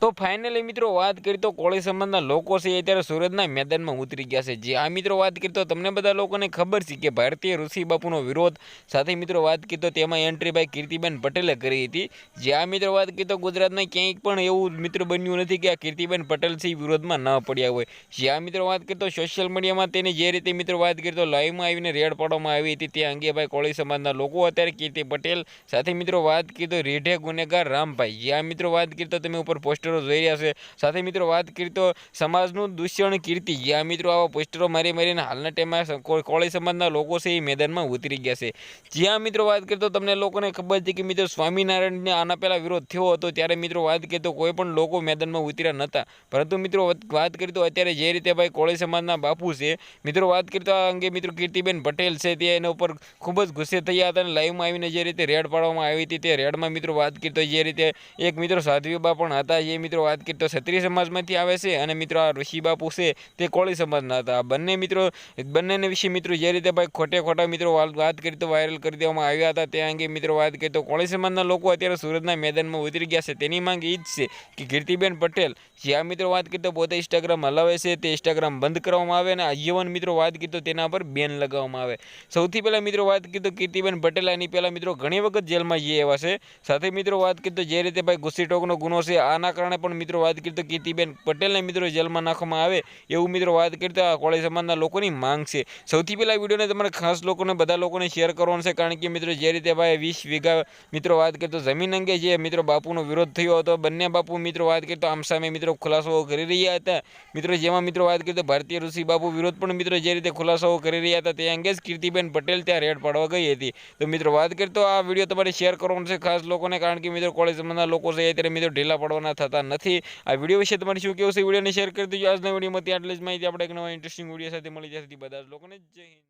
તો ફાઇનલી મિત્રો વાત કરી તો કોળી સમાજના લોકો છે અત્યારે સુરતના મેદાનમાં ઉતરી ગયા છે. જે આ મિત્રો વાત કરી તો તમને બધા લોકોને ખબર છે કે ભારતીય ઋષિ બાપુનો વિરોધ સાથે મિત્રો વાત કરી તો તેમાં એન્ટ્રી ભાઈ કીર્તિબેન પટેલે કરી હતી. જે આ મિત્રો વાત કરી તો ગુજરાતના ક્યાંય પણ એવું મિત્ર બન્યું નથી કે આ કીર્તિબેન પટેલ છે વિરોધમાં ન પડ્યા હોય. જે આ મિત્રો વાત કરી તો સોશિયલ મીડિયામાં તેની જે રીતે મિત્રો વાત કરી તો લાઈવમાં આવીને રેડ પાડવામાં આવી હતી. તે અંગે ભાઈ કોળી સમાજના લોકો અત્યારે કીર્તિ પટેલ સાથે મિત્રો વાત કરી તો રીઢે ગુનેગાર રામભાઈ. જે આ મિત્રો વાત કરી તો તમે ઉપર પોસ્ટરો જોઈ રહ્યા છે. સાથે મિત્રો વાત કરી તો સમાજનું દૂષણ કીર્તિ. આ મિત્રો આવા પોસ્ટરો મારી મારીને હાલના ટાઈમમાં કોળી સમાજના લોકો છે એ મેદાનમાં ઉતરી ગયા છે. જ્યાં મિત્રો વાત કરી તો તમને લોકોને ખબર છે કે મિત્રો સ્વામિનારાયણને આના પહેલાં વિરોધ થયો હતો. ત્યારે મિત્રો વાત કરી તો કોઈ પણ લોકો મેદાનમાં ઉતર્યા નહોતા પરંતુ મિત્રો વાત- કરી તો અત્યારે જે રીતે ભાઈ કોળી સમાજના બાપુ છે, મિત્રો વાત કરી તો આ અંગે મિત્રો કીર્તિબેન પટેલ છે તે એના ઉપર ખૂબ જ ગુસ્સે થયા હતા અને લાઈવમાં આવીને જે રીતે રેડ પાડવામાં આવી હતી તે રેડમાં મિત્રો વાત કરી તો જે રીતે એક મિત્રો સાધ્વીબા પણ હતા જે મિત્રો વાત કરી તો ક્ષત્રિય સમાજમાંથી આવે છે અને મિત્રો આ ઋષિ બાપુ છે તે કોળી સમાજના હતા. બંને મિત્રો, બંનેને વિશે મિત્રો જે રીતે ભાઈ ખોટે ખોટા મિત્રો વાત કરી તો વાયરલ કરી દેવામાં આવ્યા હતા. તે અંગે મિત્રો વાત કરી તો કોળી સમાજના લોકો અત્યારે સુરતના મેદાનમાં ઉતરી ગયા છે. તેની માંગ એ જ છે કે કીર્તિબેન પટેલ જે આ મિત્રો વાત કરીએ તો પોતે ઇન્સ્ટાગ્રામ હલાવે છે. તે ઇન્સ્ટાગ્રામ બંધ કરવામાં આવે અને આજીવન મિત્રો વાત કરીએ તો તેના પર બેન લગાવવામાં આવે. સૌથી પહેલાં મિત્રો વાત કરીએ તો કીર્તિબેન પટેલ એની પહેલાં મિત્રો ઘણી વખત જેલમાં જઈ એવા છે. સાથે મિત્રો વાત કરીએ તો જે રીતે ભાઈ ગુસ્સીટોકનો ગુનો છે, આના કારણે પણ મિત્રો વાત કરી કીર્તિબેન પટેલને મિત્રો જેલમાં નાખવામાં આવે એવું મિત્રો વાત કરી તો આ કોળી સમાજના લોકોની માંગ છે. સૌથી પહેલાં વિડીયોને તમારે ખાસ લોકોને બધા લોકોને શેર કરવાનો છે કારણ કે મિત્રો જે રીતે ભાઈ વીસ વીઘા મિત્રો વાત કરી તો જમીન અંગે જે મિત્રો બાપુનો વિરોધ થયો હતો, બંને બાપુ મિત્રો વાત કરી આમ સામે મિત્રો ખુલાસો કરી રહ્યા હતા. મિત્રો જેમાં મિત્રો વાત કરી ભારતીય ઋષિ બાપુ વિરોધ પણ મિત્રો જે રીતે ખુલાસાઓ કરી રહ્યા હતા તે અંગે જ કીર્તિબેન પટેલ ત્યાં રેડ પાડવા ગઈ હતી. તો મિત્રો વાત કરી તો આ વીડિયો તમારે શેર કરવાનો છે ખાસ લોકોને કારણ કે મિત્રો કોળી સમાજના લોકો છે અત્યારે મિત્રો ઢીલા પડવાના થતા નથી. આ વીડિયો વિશે તમારે શું કેવું છે વિડીયોને શેર કરી દેજો. આજના વિડીયોમાં આટલી જ માહિતી. આપણે એક નવા ઇન્ટરેસ્ટિંગ વીડિયો સાથે મળી જશે બધા લોકોને જય હિન્દ.